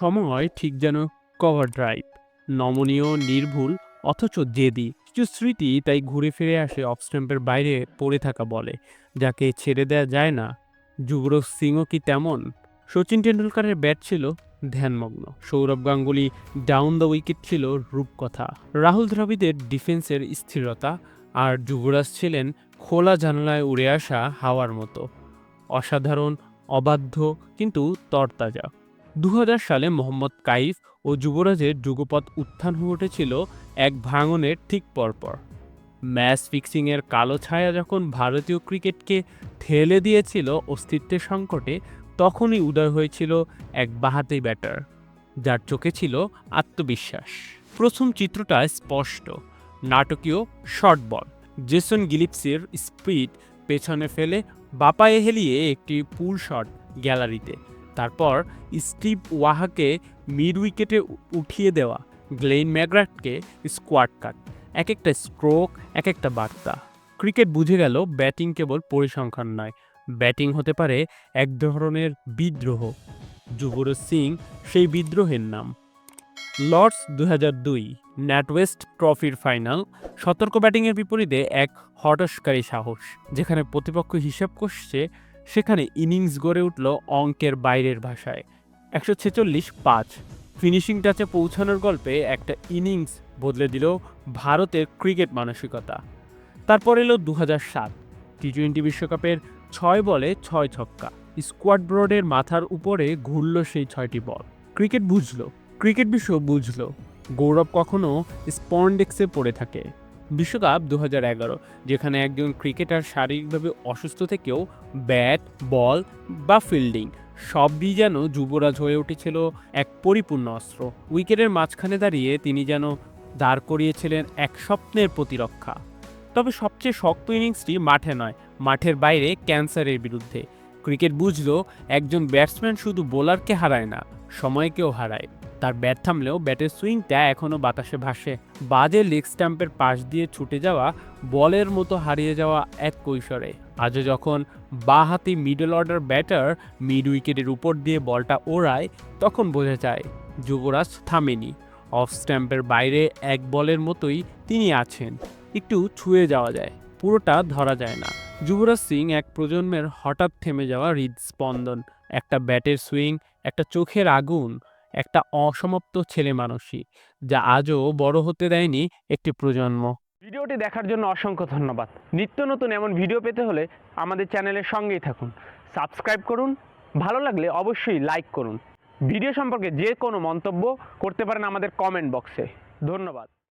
সময় ঠিক যেন কভার ড্রাইভ নমনীয়, নির্ভুল, অথচ জেদি। কিছু স্মৃতি তাই ঘুরে ফিরে আসে অফ স্ট্যাম্পের বাইরে পড়ে থাকা বলে। যাকে ছেড়ে দেওয়া যায় না। যুবরাজ সিংও কি তেমন? সচিন টেন্ডুলকারের ব্যাট ছিল ধ্যানমগ্ন। Sourav Ganguly down the wicket ছিল রূপকথা। রাহুল দ্রাবিদের ডিফেন্সের স্থিরতা আর যুবরাজ ছিলেন খোলা জানালায় উড়ে আসা হাওয়ার মতো। অসাধারণ, অবাধ্য, কিন্তু তরতাজা। দু হাজার সালে মোহাম্মদ কাইফ ও যুবরাজের যুগপৎ উত্থান হয়ে উঠেছিল এক ভাঙনের ঠিক পরপর। ম্যাচ ফিক্সিংয়ের কালো ছায়া যখন ভারতীয় ক্রিকেটকে ঠেলে দিয়েছিল অস্তিত্বের সংকটে, তখনই উদয় হয়েছিল এক বাহাতি ব্যাটার, যার চোখে ছিল আত্মবিশ্বাস। প্রথম চিত্রটা স্পষ্ট, নাটকীয় শর্ট বল। জেসন গিলিপসের স্পিড পেছনে ফেলে বাপায়ে হেলিয়ে একটি পুল শট গ্যালারিতে তারপর স্টিভ ওয়াহাকে মিড উইকেটে উঠিয়ে দেওয়া গ্লেন ম্যাগ্রাটকে স্কোয়াড কাট। এক একটা স্ট্রোক এক একটা বার্তা। ক্রিকেট বুঝে গেল ব্যাটিং কেবল পরিসংখ্যান নয়, ব্যাটিং হতে পারে এক ধরনের বিদ্রোহ। যুবরাজ সিং সেই বিদ্রোহের নাম। লর্ডস দু হাজার দুই, ন্যাটওয়েস্ট ট্রফির ফাইনাল, সতর্ক ব্যাটিংয়ের বিপরীতে এক হটস্কারী সাহস, যেখানে প্রতিপক্ষ হিসাব করছে সেখানে ইনিংস গড়ে উঠল অঙ্কের বাইরের ভাষায়। একশো ছেচল্লিশ পাঁচ। ফিনিশিং টাচে পৌঁছানোর গল্পে একটা ইনিংস বদলে দিল ভারতের ক্রিকেট মানসিকতা। তারপর এলো দু সাত। টি টোয়েন্টি বিশ্বকাপের ছয় বলে ছয় ছক্কা। স্কোয়াড বোর্ডের মাথার উপরে ঘুরল সেই ছয়টি বল। ক্রিকেট বুঝলো। ক্রিকেট বিশ্ব বুঝলো। গৌরব কখনো স্পন্ডেক্সে পড়ে থাকে। বিশ্বকাপ দু যেখানে একজন ক্রিকেটার শারীরিকভাবে অসুস্থ থেকেও ব্যাট, বল বা ফিল্ডিং সবই যেন যুবরাজ হয়ে উঠেছিল এক পরিপূর্ণ অস্ত্র। উইকেটের মাঝখানে দাঁড়িয়ে তিনি যেন দাঁড় করিয়েছিলেন এক স্বপ্নের প্রতিরক্ষা। তবে সবচেয়ে শক্ত ইনিংসটি মাঠে নয়, মাঠের বাইরে ক্যান্সারের বিরুদ্ধে। ক্রিকেট বুঝল, একজন ব্যাটসম্যান শুধু বোলারকে হারায় না, সময়কেও হারায়। তার ব্যাট থামলেও ব্যাটের সুইংটা এখনও বাতাসে ভাসে। বাজে লেগ স্ট্যাম্পের পাশ দিয়ে ছুটে যাওয়া, বলের মতো হারিয়ে যাওয়া এক কৈশোরে। আজও যখন বাহাতি মিডল অর্ডার ব্যাটার মিড উইকেটের উপর দিয়ে বলটা ওড়ায়, তখন বোঝা যায় যুবরাজ থামেনি। অফ স্ট্যাম্পের বাইরে এক বলের মতোই তিনি আছেন। একটু ছুঁয়ে যাওয়া যায়, পুরোটা ধরা যায় না। যুবরাজ সিং এক প্রজন্মের হঠাৎ থেমে যাওয়া হৃদস্পন্দন। একটা ব্যাটের সুইং, একটা চোখের আগুন একটা অসমাপ্ত ছেলে মানুষই যা আজও বড় হতে দেয়নি একটি প্রজন্ম। ভিডিওটি দেখার জন্য অসংখ্য ধন্যবাদ। নিত্য নতুন এমন ভিডিও পেতে হলে আমাদের চ্যানেলের সঙ্গেই থাকুন। সাবস্ক্রাইব করুন, ভালো লাগলে অবশ্যই লাইক করুন। ভিডিও সম্পর্কে যে কোনো মন্তব্য করতে পারেন আমাদের কমেন্ট বক্সে। ধন্যবাদ।